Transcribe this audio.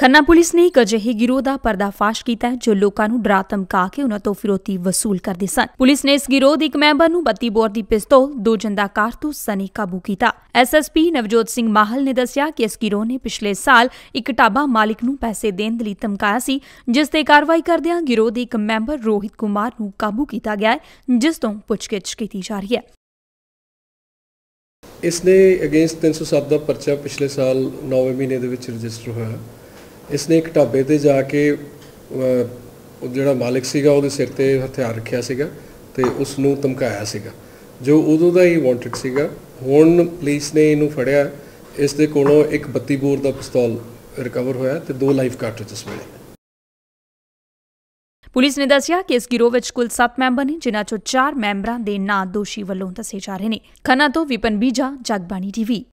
Khanna police ਨੇ ਇੱਕ ਅਜਿਹੇ ਗਿਰੋਹ ਦਾ ਪਰਦਾਫਾਸ਼ ਕੀਤਾ ਜੋ ਲੋਕਾਂ ਨੂੰ ਡਰਾ ਧਮਕਾ ਕੇ ਉਹਨਾਂ ਤੋਂ ਫਿਰੌਤੀ ਵਸੂਲ ਕਰਦੇ ਸਨ। ਪੁਲਿਸ ਨੇ ਇਸ ਗਿਰੋਹ ਦੇ ਇੱਕ ਮੈਂਬਰ ਨੂੰ 32 ਬੋਰ ਦੀ ਪਿਸਤੌਲ, ਦੋ ਜੰਦਾ ਕਾਰਤੂਸ ਸਣੇ ਕਾਬੂ ਕੀਤਾ। ਐਸਐਸਪੀ ਨਵਜੋਤ ਸਿੰਘ ਮਾਹਲ ਨੇ ਦੱਸਿਆ ਕਿ ਇਸ ਗਿਰੋਹ ਨੇ ਪਿਛਲੇ ਸਾਲ ਇੱਕ ਢਾਬਾ ਮਾਲਿਕ ਨੂੰ ਪੈਸੇ ਦੇਣ ਲਈ ਧਮਕਾਇਆ ਸੀ, ਜਿਸ ਤੇ ਕਾਰਵਾਈ ਕਰਦਿਆਂ ਗਿਰੋਹ ਦੇ ਇੱਕ ਮੈਂਬਰ ਰੋਹਿਤ ਕੁਮਾਰ ਨੂੰ ਕਾਬੂ ਕੀਤਾ ਗਿਆ ਹੈ, ਜਿਸ ਤੋਂ ਪੁੱਛਗਿੱਛ ਕੀਤੀ ਜਾ ਰਹੀ ਹੈ। ਇਸ ਨੇ ਅਗੇਂਸਟ 307 ਦਾ ਪਰਚਾ ਪਿਛਲੇ ਸਾਲ 9ਵੇਂ ਮਹੀਨੇ ਦੇ ਵਿੱਚ ਰਜਿਸਟਰ ਹੋਇਆ। ਇਸ ਇੱਕ ਢਾਬੇ ਤੇ ਜਾ ਕੇ ਉਹ ਜਿਹੜਾ ਮਾਲਕ ਸੀਗਾ, ਉਹਦੇ ਸਿਰ ਤੇ ਹਥਿਆਰ ਰੱਖਿਆ ਸੀਗਾ ਤੇ ਉਸ ਨੂੰ ਧਮਕਾਇਆ ਸੀਗਾ। ਜੋ ਉਦੋਂ ਦਾ ਹੀ ਵਾਂਟਡ ਸੀਗਾ। ਹੁਣ ਪੁਲਿਸ ਨੇ ਇਹਨੂੰ ਫੜਿਆ। ਇਸ ਦੇ ਕੋਲੋਂ ਇੱਕ 32 ਬੋਰ ਦਾ ਪਿਸਤੌਲ ਰਿਕਵਰ ਹੋਇਆ ਤੇ ਦੋ ਲਾਈਫ ਕਾਰਟ੍ਰਿਜਸ ਮਿਲੇ। ਪੁਲਿਸ ਨੇ ਦੱਸਿਆ ਕਿ ਇਸ ਗਿਰੋਹ ਵਿੱਚ ਕੁੱਲ 7 ਮੈਂਬਰ ਨੇ, ਜਿਨ੍ਹਾਂ ਚੋਂ 4 ਮੈਂਬਰਾਂ ਦੇ ਨਾਂ ਦੋਸ਼ੀ ਵੱਲੋਂ ਦੱਸੇ ਜਾ ਰਹੇ ਨੇ। ਖੰਨਾ ਤੋਂ ਵਿਪਨ ਬੀਜਾ, ਜਗਬਾਣੀ ਟੀਵੀ।